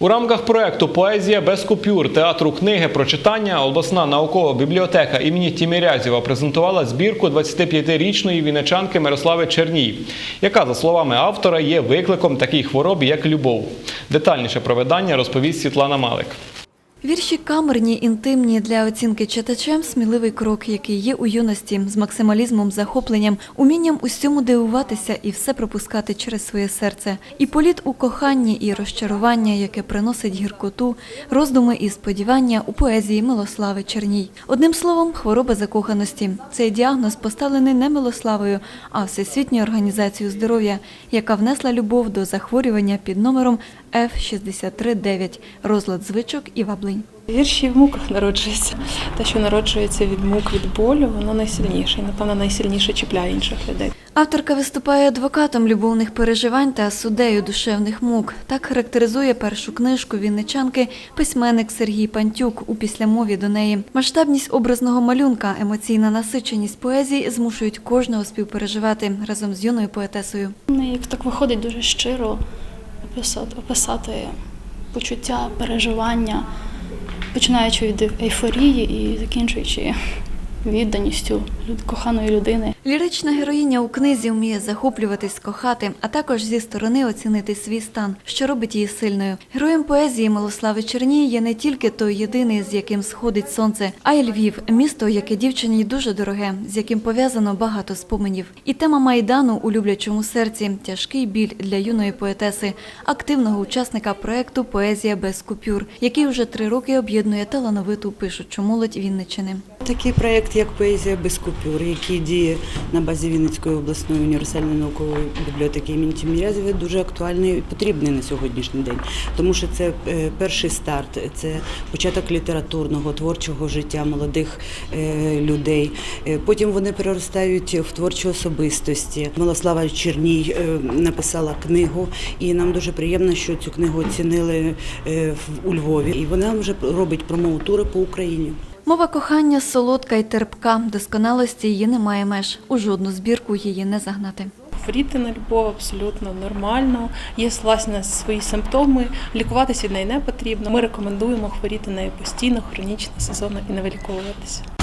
У рамках проекту Поезія без купюр театру книги про читання обласна наукова бібліотека імені Тімірязєва презентувала збірку 25-річної вінничанки Мирослави Черній, яка, за словами автора, є викликом такій хворобі, як любов. Детальніше про видання розповість Світлана Малик. Вірші камерні, інтимні для оцінки читачем сміливий крок, який є у юності з максималізмом, захопленням, умінням усьому дивуватися і все пропускати через своє серце. І політ у коханні, і розчарування, яке приносить гіркоту, роздуми і сподівання у поезії Милослави Черній. Одним словом, хвороба закоханості. Цей діагноз поставлений не Милославою, а Всесвітньою організацією здоров'я, яка внесла любов до захворювання під номером F639 – розлад звичок і ваблень. Вірші в муках народжуються. Те, що народжується від мук, від болю, воно найсильніше. І, напевно, найсильніше чіпляє інших людей. Авторка виступає адвокатом любовних переживань та суддею душевних мук. Так характеризує першу книжку вінничанки письменник Сергій Пантюк у післямові до неї. Масштабність образного малюнка, емоційна насиченість поезії змушують кожного співпереживати разом з юною поетесою. Як так виходить дуже щиро описати, описати почуття, переживання, починаючи від ейфорії і закінчуючи відданістю коханої людини. Лірична героїня у книзі вміє захоплюватись, кохати, а також зі сторони оцінити свій стан, що робить її сильною. Героєм поезії Милослави Черній є не тільки той єдиний, з яким сходить сонце, а й Львів, місто, яке дівчині дуже дороге, з яким пов'язано багато споменів. І тема майдану у люблячому серці тяжкий біль для юної поетеси, активного учасника проекту Поезія без купюр, який вже три роки об'єднує талановиту пишучу молодь Вінничини. Такий проєкт, як поезія без купюр, який діє на базі Вінницької обласної універсальної наукової бібліотеки імені Тімірязєва, дуже актуальний і потрібний на сьогоднішній день, тому що це е, перший старт, це початок літературного творчого життя молодих е, людей. Е, Потім вони переростають в творчі особистості. Милослава Черній написала книгу, і нам дуже приємно, що цю книгу оцінили у Львові. І вона вже робить промоутури по Україні. Мова кохання солодка й терпка, досконалості її немає меж. У жодну збірку її не загнати. Хворіти на любов абсолютно нормально. Є власне свої симптоми. Лікуватися від неї не потрібно. Ми рекомендуємо хворіти нею постійно, хронічно, сезонно і не виліковуватися.